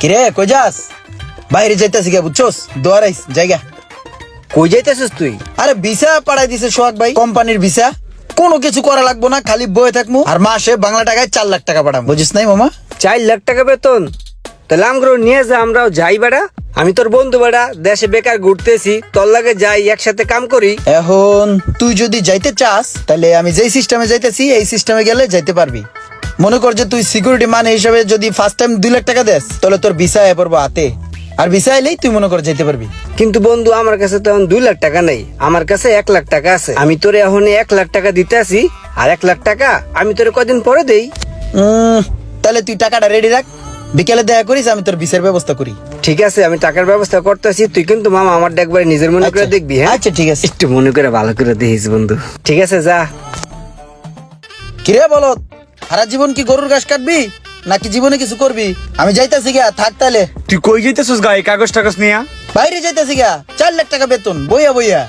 কিরে কই যাস? বাইরে যাইতাছি গে বুঝছস? দোয়ারাইস জায়গা। কই যাইতেছিস তুই? আরে ভিসা পাঠাই দিছে সোহাগ ভাই। কোম্পানির ভিসা। কোনো কিছু করা লাগবো না খালি বয়ে থাকব আর মাসে বাংলা টাকায় চার লাখ টাকা পাঠাবো বুঝিস নাই মামা? চার লাখ টাকা বেতন? তাহলে আমরাও নিয়ে যা আমরাও যাই বেড়া। আমি তোর বন্ধু বেড়া দেশে বেকার ঘুরতেছি। তোর লাগে যাই একসাথে কাম করি। এখন তুই যদি যাইতে চাস তাহলে আমি যেই সিস্টেমে যাইতেছি এই সিস্টেমে গেলে যাইতে পারবি। মনে কর যে তুই সিকিউরিটি মানে হিসাবে যদি ফার্স্ট টাইম দুই লাখ টাকা দেস তাহলে তোর ভিসা এ পড়ব হাতে। আর ভিসা এলেই তুই মনে কর যেতে পারবি। কিন্তু বন্ধু আমার কাছে তো এখন দুই লাখ টাকা নেই। আমার কাছে এক লাখ টাকা আছে। আমি তোরে এখন এক লাখ টাকা দিতে আসি আর এক লাখ টাকা আমি তোরে কদিন পরে দেই? তাহলে তুই টাকাটা রেডি রাখ। বিকেলে দেখা করিস আমি তোর ভিসার ব্যবস্থা করি। ঠিক আছে আমি টাকার ব্যবস্থা করতে করতেছি তুই কিন্তু মামা আমার একবার নিজের মনে করে আচ্ছা। দেখবি হ্যাঁ? আচ্ছা, ঠিক আছে। একটু মনে করে ভালো করে দেখিস বন্ধু। ঠিক আছে যা। কিরে বলো সারা জীবন কি গরুর ঘাস কাটবি? নাকি জীবনে কিছু করবি? আমি যাইতাছি গা থাক তাহলে তুই কই যাইতেছিস গায়ে কাগজ টাগজ নিয়া? বাইরে যাইতাছি গা চার লাখ টাকা বেতন বইয়া বইয়া।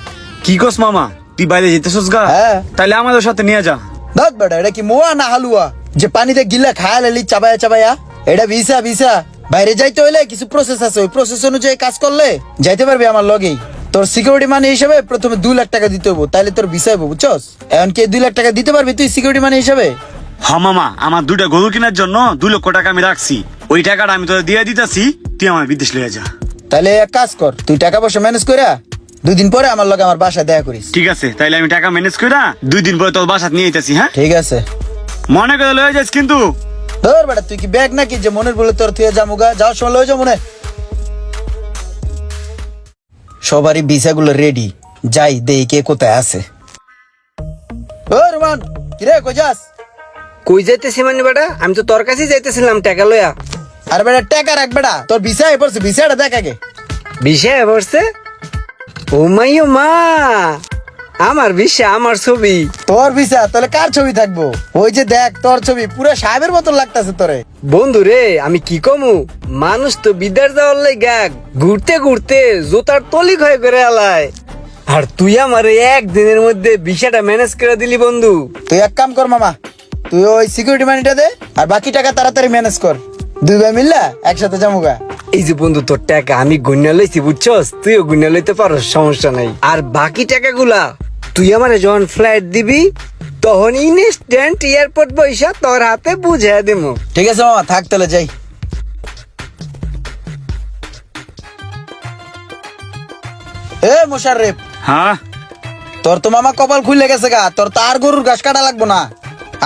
কি কস মামা তুই বাইরে যেতেছিস গা? হ্যাঁ। তাহলে আমাদের সাথে নিয়ে যা। দাঁত বেটা এটা কি মোয়া না হালুয়া? যে পানিতে গিলা খায়া লালি চাবায়া চাবায়া? এটা ভিসা ভিসা। বাইরে যাইতে হইলে কিছু প্রসেস আছে ওই প্রসেস অনুযায়ী কাজ করলে যাইতে পারবি আমার লগেই। তোর সিকিউরিটি মানি হিসাবে প্রথমে দুই লাখ টাকা দিতে হব তাহলে তোর ভিসা হব বুঝছস? এখন কি দুই লাখ টাকা দিতে পারবি তুই সিকিউরিটি মানি হিসাবে? হ্যাঁ মামা আমার দুইটা গরু কেনার জন্য দুই লক্ষ টাকা আমি রাখছি। ওই টাকাটা আমি তোদের দিয়ে দিতেছি তুই আমার বিদেশ লিয়ে যা। তাহলে এক কাজ কর তুই টাকা পয়সা ম্যানেজ করে দুই দিন পরে আমার লগে আমার বাসায় দেখা করিস। ঠিক আছে তাইলে আমি টাকা ম্যানেজ করে দুই দিন পরে তোর বাসাত নিয়ে যেতেছি হ্যাঁ? ঠিক আছে। মনে করে লয়ে যাস কিন্তু। ধর বেটা তুই কি ব্যাগ নাকি যে মনের বলে তোর তুই জামুগা যাওয়ার সময় লয়ে যাও মনে। সবারই ভিসা গুলো রেডি যাই দেই কে কোথায় আছে। ও রুমান কিরে কই যাস? কই যাইতেছি মানে বেটা? আমি তো তোর কাছেই যাইতেছিলাম টাকা লয়া আর বেটা টাকা রাখ বেটা। তোর এ পড়ছে ভিসাটা দেখ আগে। বিষয় পড়ছে? ও মাই ও মা! আমার বিষয় আমার ছবি। তোর ভিসা তাহলে কার ছবি থাকব? ওই যে দেখ তোর ছবি পুরো সাহেবের মতন লাগতাছে তোরে। বন্ধু রে আমি কি কমু? মানুষ তো বিদ্যার যাওয়ার লাইগা ঘুরতে ঘুরতে জোতার তলি ক্ষয় করে আলায়। আর তুই আমার একদিনের মধ্যে বিষয়টা ম্যানেজ করে দিলি বন্ধু। তুই এক কাম কর মামা। তুই ওই সিকিউরিটি মানিটা দে আর বাকি টাকা তাড়াতাড়ি ম্যানেজ কর। দুই ভাই মিললা একসাথে জামুগা এই যে বন্ধু তোর টাকা আমি গুণা লইছি বুঝছস? তুইও গুণা লইতে পারস সমস্যা নাই। আর বাকি টাকাগুলা তুই আমারে যখন ফ্লাইট দিবি তখন ইনস্ট্যান্ট এয়ারপোর্ট পয়সা তোর হাতে বুঝে দেবো ঠিক আছে মামা থাক তাহলে যাই। এ মোশাররেফ। হ্যাঁ? তোর তো মামা কপাল খুলে গেছে গা তোর তো আর গরুর ঘাস কাটা লাগবো না।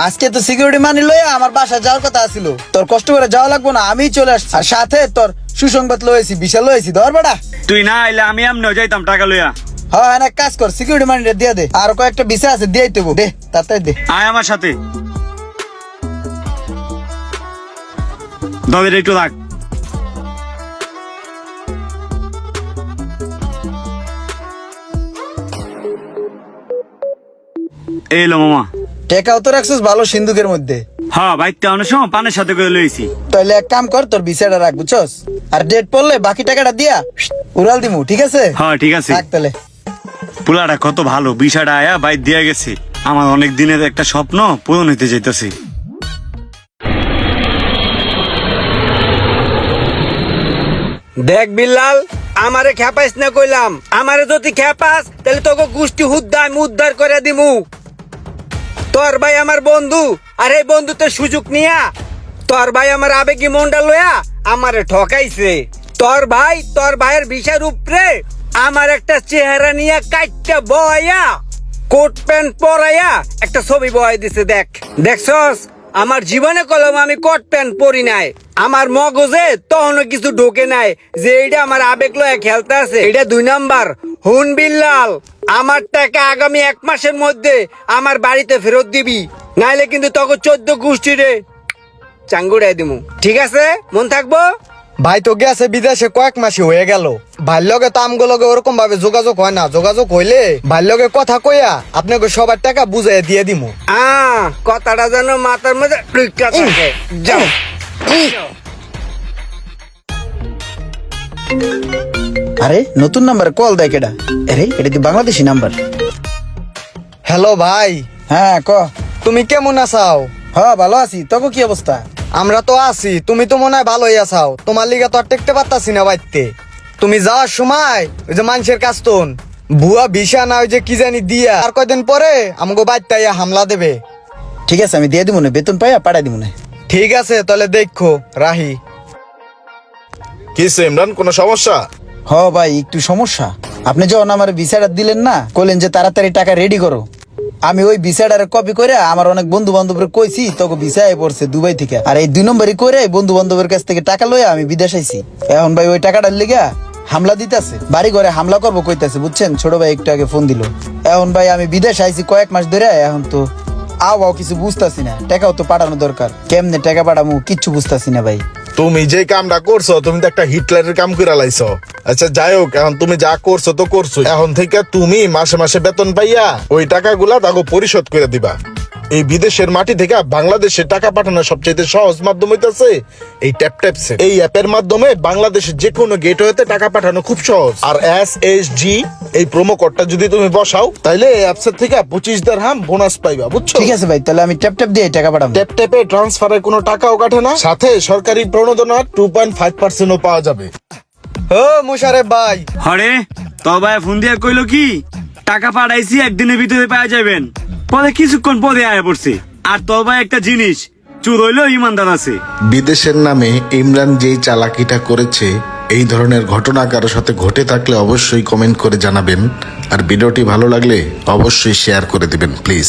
আজকে তো সিকিউরিটি মানি লইয়া আমার বাসা যাওয়ার কথা আছিল। তোর কষ্ট করে যাওয়া লাগবো না আমি চলে আসছি। আর সাথে তোর সুসংবাদ লয়েছি বিশাল লয়েছি ধর বেটা। তুই না আইলে আমি এমনিও যাইতাম টাকা লইয়া। হ্যাঁ হ্যাঁ, কাজ কর সিকিউরিটি মানিটা দিয়ে দে। আর কয়েকটা বিষয় আছে দিয়ে দেবো দে তাড়াতাড়ি দে। আয় আমার সাথে। দবের একটু রাখ। এলো মামা। টেকাও তো রাখছিস ভালো সিন্ধুকের মধ্যে। হ্যাঁ বাইকটা অনেক সময় পানের সাথে করে লইছি। তাহলে এক কাম কর তোর বিষয়টা রাখ বুঝছস? আর ডেট পড়লে বাকি টাকাটা দিয়া উড়াল দিমু ঠিক আছে? হ্যাঁ ঠিক আছে। থাক তাহলে। পোলাটা কত ভালো বিষয়টা আয়া বাইক দিয়া গেছে। আমার অনেক দিনের একটা স্বপ্ন পূরণ হইতে যাইতেছে। দেখ বিল্লাল আমারে খেপাইস না কইলাম। আমারে যদি খেপাস তাহলে তোকে গোষ্ঠী হুদ্দা আমি উদ্ধার করে দিমু। তোর ভাই আমার বন্ধু। আর এই বন্ধুতে সুযোগ নিয়া, তোর ভাই আমার আবেগী মন্ডা লয়া আমারে ঠকাইছে। তোর ভাই, তোর ভাইয়ের বিষয়ের উপরে আমার একটা চেহারা নিয়ে কাটটা বয়া, কোট প্যান্ট পরাইয়া একটা ছবি বয় দিছে, দেখ। দেখছস? আমার জীবনে কলম আমি কট প্যান্ট পরি নাই। আমার মগজে তখনও কিছু ঢোকে নাই যে এটা আমার আবেগ লয়ে খেলতে আছে। এটা দুই নাম্বার। হুন বিল্লাল, আমার টাকা আগামী এক মাসের মধ্যে আমার বাড়িতে ফেরত দিবি। নাইলে কিন্তু তখন চোদ্দ গোষ্ঠী রে চাঙ্গুড়াই দিমু। ঠিক আছে? মন থাকব? ভাই তো গেছে বিদেশে কয়েক মাসে হয়ে গেল। ভাইয়ের লগে তো আমগো লগে ওরকম ভাবে যোগাযোগ হয় না। যোগাযোগ হইলে ভাইয়ের লগে কথা কইয়া আপনাকে সবার টাকা বুঝাই দিয়ে দিমু। আ কথাটা যেন মাথার মধ্যে ঢুইকা থাকে। যাও। আরে নতুন নাম্বার কল দেয় কেডা? আরে এটা কি বাংলাদেশি নাম্বার? হ্যালো ভাই। হ্যাঁ ক। তুমি কেমন আছাও হ্যাঁ ভালো আছি। তবে কি অবস্থা? আমরা তো আছি তুমি তো মনে হয় ভালোই আছাও। তোমার লিগা তো আর টেকতে পারতাছি না বাইতে তুমি যাওয়ার সময় ওই যে মানুষের কাস্তন বুয়া ভিসা না ওই যে কি জানি দিয়া আর কয়দিন পরে আমাকে আইয়া হামলা দেবে। ঠিক আছে আমি দিয়ে দিব না বেতন পাইয়া পাঠাই দিব না ঠিক আছে তাহলে দেখো রাহি। কি ইমরান কোনো সমস্যা? হ ভাই একটু সমস্যা। আপনি যখন আমার ভিসাটা দিলেন না কইলেন যে তাড়াতাড়ি টাকা রেডি করো। আমি ওই ভিসাটার কপি করে আমার অনেক বন্ধু বান্ধবের কইছি, তোকে ভিসায় পড়ছে দুবাই থেকে। আর এই দুই নম্বরই করে বন্ধু বান্ধবের কাছ থেকে টাকা লইয়া আমি বিদেশ আইছি। এখন ভাই ওই টাকাটার লিগা হামলা দিতেছে বাড়ি ঘরে হামলা করব কইতাছে, বুঝছেন? ছোট ভাই একটু আগে ফোন দিল। এখন ভাই আমি বিদেশ আইছি কয়েক মাস ধরে, এখন তো আও আও কিছু বুঝতাছি না। টাকাও তো পাঠানো দরকার। কেমনে টাকা পাঠামু কিচ্ছু বুঝতাছি না ভাই। তুমি যে কামটা করছ, তুমি তো একটা হিটলারের কাম করে লাইছো। আচ্ছা যাই হোক এখন তুমি যা করছ তো করছ এখন থেকে তুমি মাসে মাসে বেতন পাইয়া ওই টাকাগুলা তাকে পরিশোধ করে দিবা। এই বিদেশের মাটি থেকে বাংলাদেশে টাকা পাঠানোর সবচেয়ে সহজ মাধ্যম হইতেছে এই ট্যাপ ট্যাপ সেট। এই অ্যাপের মাধ্যমে বাংলাদেশের যে কোনো গেটওয়েতে টাকা পাঠানো খুব সহজ। আর এস এস জি এই প্রোমো কোডটা যদি তুমি বসাও তাহলে এই অ্যাপসের থেকে পঁচিশ দের হাম বোনাস পাইবা বুঝছ? ঠিক আছে ভাই তাহলে আমি ট্যাপ ট্যাপ দিয়ে টাকা পাঠাবো। ট্যাপ ট্যাপে ট্রান্সফারের কোনো টাকাও কাটে না সাথে সরকারি প্রণোদনা টু পয়েন্ট ফাইভ পার্সেন্টও পাওয়া যাবে। ও মুশারেফ ভাই। হরে তো ভাই ফোন দিয়ে কইলো কি টাকা পাঠাইছি একদিনের ভিতরে পাওয়া যাবেন পরে কিছুক্ষণ পরে আয়া পড়ছি। আর তো ভাই একটা জিনিস, চুর হইলেও ইমানদার আছে। বিদেশের নামে ইমরান যেই চালাকিটা করেছে, এই ধরনের ঘটনা কারোর সাথে ঘটে থাকলে অবশ্যই কমেন্ট করে জানাবেন। আর ভিডিওটি ভালো লাগলে অবশ্যই শেয়ার করে দিবেন, প্লিজ।